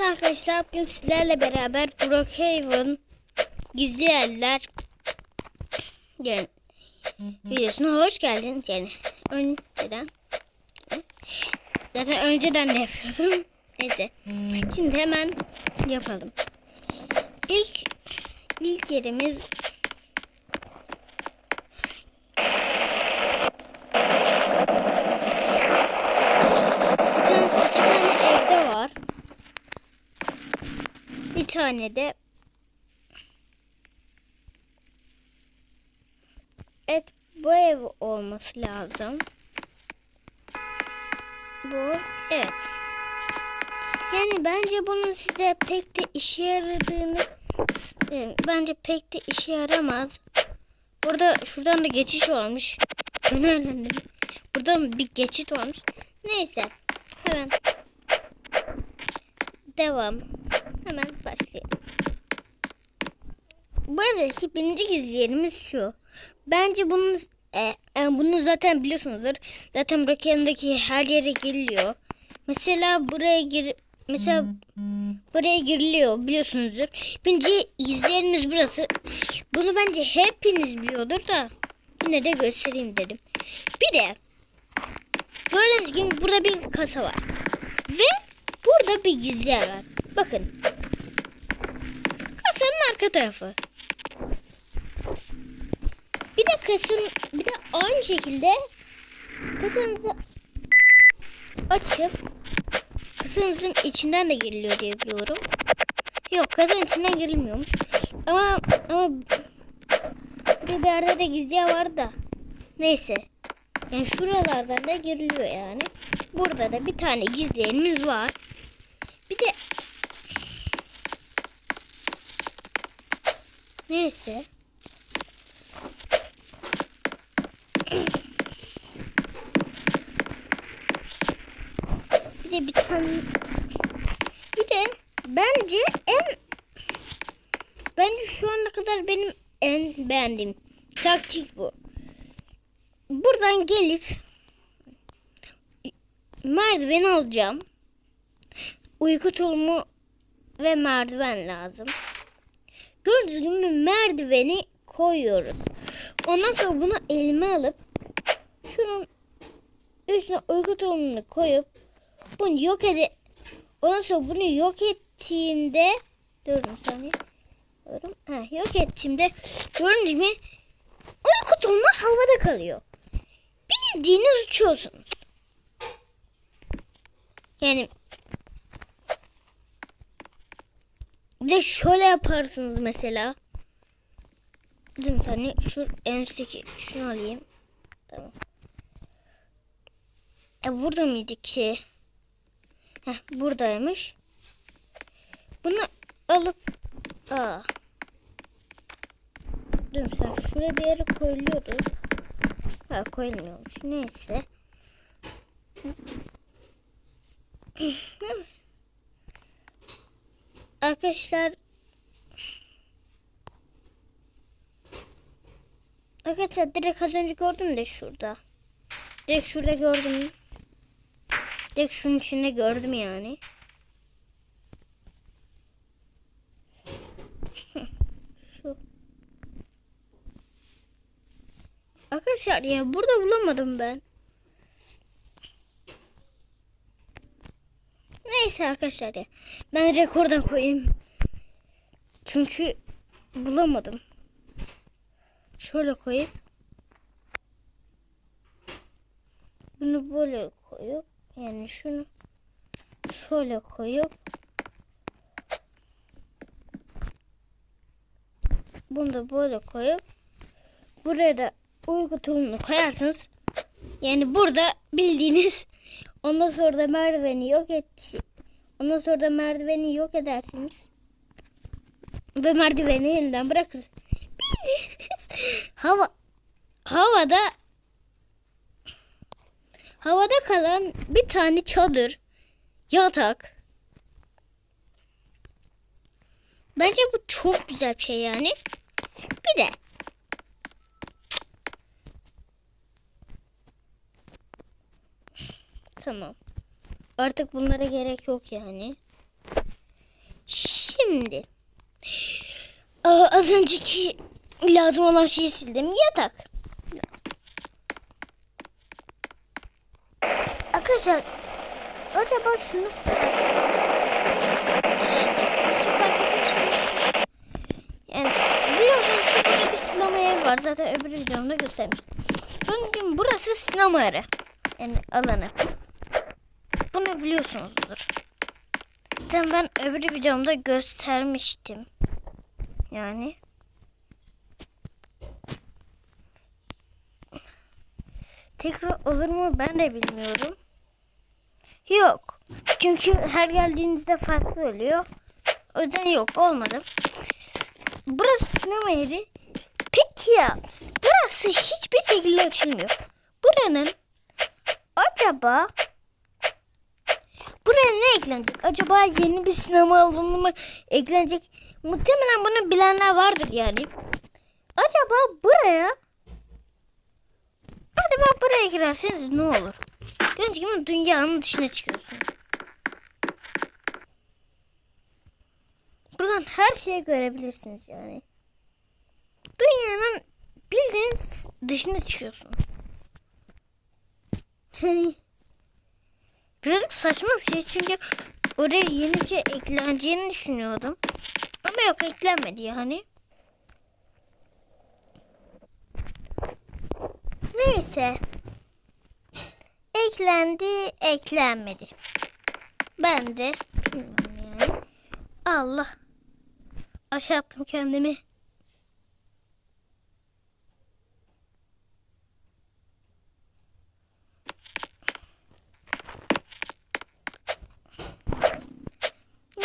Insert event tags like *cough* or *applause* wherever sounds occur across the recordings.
arkadaşlar bugün sizlerle beraber Brookhaven gizli yerler yani videosuna hoş geldiniz. Yani önceden zaten önceden de yapıyordum. Neyse. Şimdi hemen yapalım. İlk ilk yerimiz bir tane, iki tane evde var bir tane de Evet bu ev olması lazım. Bu evet. Yani bence bunun size pek de işe yaradığını bence pek de işe yaramaz. Burada şuradan da geçiş varmış. Önemli. Buradan bir geçit varmış. Neyse. Hemen devam. Hemen başlayalım. Bu evdeki birinci gizli şu. Bence bunun e, e, bunu zaten biliyorsunuzdur. Zaten Brookhaven'daki her yere giriliyor. Mesela buraya gir mesela buraya giriliyor biliyorsunuzdur. Birinci gizli yerimiz burası. Bunu bence hepiniz biliyordur da yine de göstereyim dedim. Bir de gördüğünüz gibi burada bir kasa var. Ve burada bir gizli yer var. Bakın. Arka tarafı. Bir de kasın bir de aynı şekilde kasanızı açıp kasanızın içinden de giriliyor diye biliyorum. Yok kasanın içinden girilmiyormuş. Ama ama bir yerde de gizli var da. Neyse. Yani şuralardan da giriliyor yani. Burada da bir tane gizli yerimiz var. Bir de Neyse. Bir de bir tane bir de bence en bence şu ana kadar benim en beğendiğim taktik bu. Buradan gelip merdiven alacağım. Uyku tulumu ve merdiven lazım. Gördüğünüz gibi merdiveni koyuyoruz. Ondan sonra bunu elime alıp şunun üstüne uyku tulumunu koyup bunu yok ede ondan sonra bunu yok ettiğimde durun saniye Diyorum. Ha, yok ettiğimde gördüğünüz gibi uyku tulumu havada kalıyor. Bildiğiniz uçuyorsunuz. Yani Bir de şöyle yaparsınız mesela. Dur bir saniye. Şu en üstteki şunu alayım. Tamam. E burada mıydı ki? Heh, buradaymış. Bunu alıp aa. Dur sen şuraya bir yere koyuluyordu. Ha koyulmuyormuş. Neyse. *clears throat* Arkadaşlar Arkadaşlar direkt az önce gördüm de şurada. Direkt şurada gördüm. Direkt şunun içinde gördüm yani. Şu. Arkadaşlar ya burada bulamadım ben. Neyse arkadaşlar ya. Ben rekordan koyayım. Çünkü bulamadım. Şöyle koyup bunu böyle koyup yani şunu şöyle koyup bunu da böyle koyup buraya da uyku tulumunu koyarsınız. Yani burada bildiğiniz ondan sonra da merdiveni yok et. Ondan sonra da merdiveni yok edersiniz. Ve merdiveni yeniden bırakırız. Hava havada havada kalan bir tane çadır, yatak. Bence bu çok güzel bir şey yani. Bir de Tamam. Artık bunlara gerek yok yani. Şimdi az önceki lazım olan şeyi sildim. Yatak. Arkadaşlar acaba şunu yani biliyorsunuz ki var. Zaten öbür videomda göstermiştim. Gibi burası sinema yeri. Yani alanı. Bunu biliyorsunuzdur. Zaten ben öbür videomda göstermiştim. Yani. Tekrar olur mu ben de bilmiyorum. Yok. Çünkü her geldiğinizde farklı oluyor. O yüzden yok olmadı. Burası sinema yeri. Peki ya burası hiçbir şekilde açılmıyor. Buranın acaba buraya ne eklenecek? Acaba yeni bir sinema alanı mı eklenecek? Muhtemelen bunu bilenler vardır yani. Acaba buraya Acaba buraya girerseniz ne olur? Gördüğünüz gibi dünyanın dışına çıkıyorsunuz. Buradan her şeyi görebilirsiniz yani. Dünyanın bildiğiniz dışına çıkıyorsunuz. *laughs* Birazcık saçma bir şey çünkü oraya yeni bir şey ekleneceğini düşünüyordum. Ama yok eklenmedi yani. Neyse. Eklendi, eklenmedi. Ben de. Allah. Aşağı attım kendimi.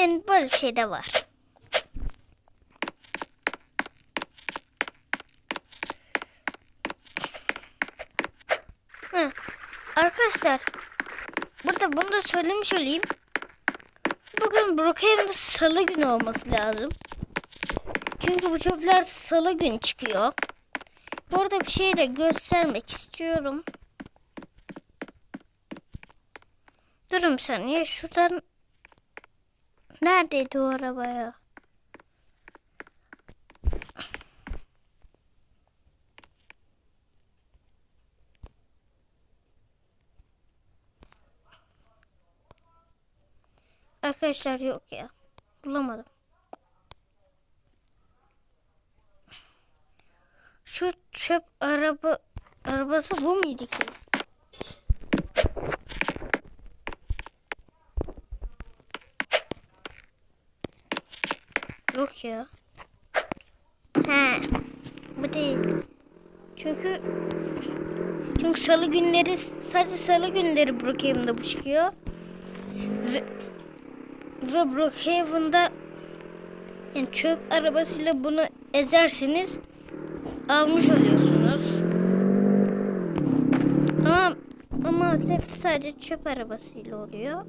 Yani böyle bir şey var. Hı. Arkadaşlar burada bunu da söylemiş olayım. Bugün Brookhaven'da salı günü olması lazım. Çünkü bu çöpler salı gün çıkıyor. Bu arada bir şey de göstermek istiyorum. Durun saniye. Şuradan neredeydi o araba ya? Arkadaşlar yok ya. Bulamadım. Şu çöp araba arabası bu muydu ki? Yok ya. He. Bu değil. Çünkü çünkü salı günleri sadece salı günleri Brookhaven'da bu çıkıyor. Ve ve Brookhaven'da yani çöp arabasıyla bunu ezerseniz almış oluyorsunuz. Ama ama sadece çöp arabasıyla oluyor.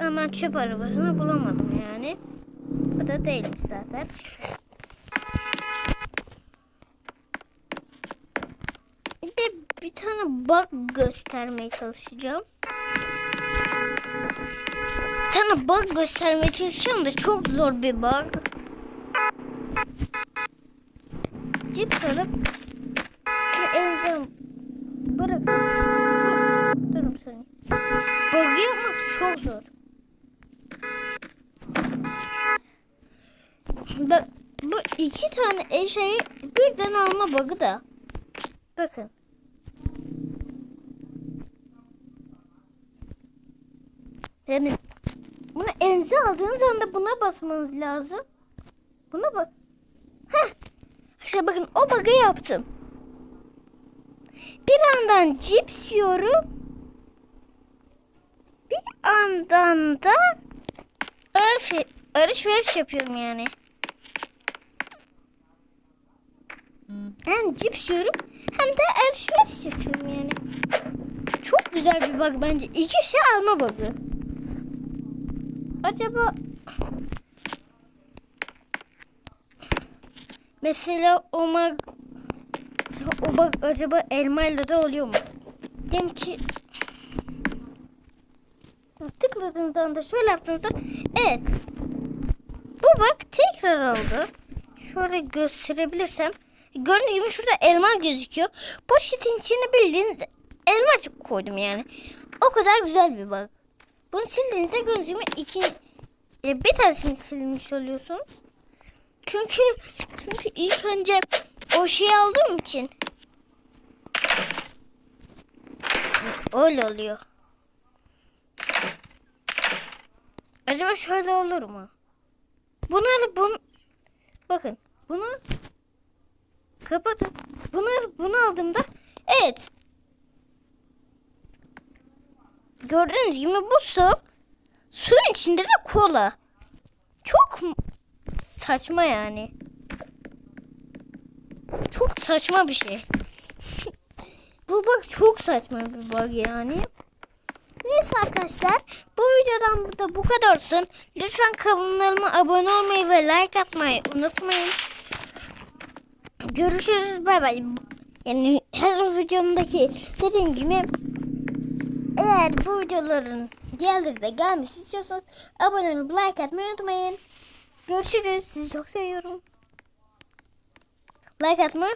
Ama ben çöp arabasını bulamadım yani. Bu da zaten. Bir de bir tane bug göstermeye çalışacağım. Bir tane bug göstermeye çalışacağım da çok zor bir bug. Cips alıp elinize bırakın. Durun saniye. Bug yapmak çok zor. Bak bu iki tane eşeği birden alma bug'ı da. Bakın. Yani bunu elinize aldığınız anda buna basmanız lazım. Buna bak. Heh. İşte bakın o bug'ı yaptım. Bir yandan cips yiyorum. Bir yandan da alışveriş, yapıyorum yani. Hem cips yiyorum hem de alışveriş yapıyorum yani. Çok güzel bir bug bence. İki şey alma bug'ı. Acaba mesela o mag o bug acaba elmayla da oluyor mu? Diyelim ki tıkladığınızda da şöyle yaptığınızda evet bu bak tekrar oldu. Şöyle gösterebilirsem. Gördüğünüz gibi şurada elma gözüküyor. Poşetin içine bildiğiniz elma koydum yani. O kadar güzel bir bak. Bunu sildiğinizde gördüğünüz gibi iki, e, bir tanesini silmiş oluyorsunuz. Çünkü çünkü ilk önce o şeyi aldığım için öyle oluyor. Acaba şöyle olur mu? Bunu alıp bunu bakın bunu kapatın. Bunu bunu aldığımda evet gördüğünüz gibi bu su suyun içinde de kola. Çok saçma yani. Çok saçma bir şey. *laughs* bu bak çok saçma bir bug yani. Neyse arkadaşlar bu videodan da bu kadar olsun. Lütfen kanalıma abone olmayı ve like atmayı unutmayın. Görüşürüz bay bay. Yani her videomdaki dediğim gibi eğer bu videoların diğerleri de gelmesi istiyorsanız abone olup like atmayı unutmayın. Görüşürüz. Sizi çok seviyorum. Like atmayı.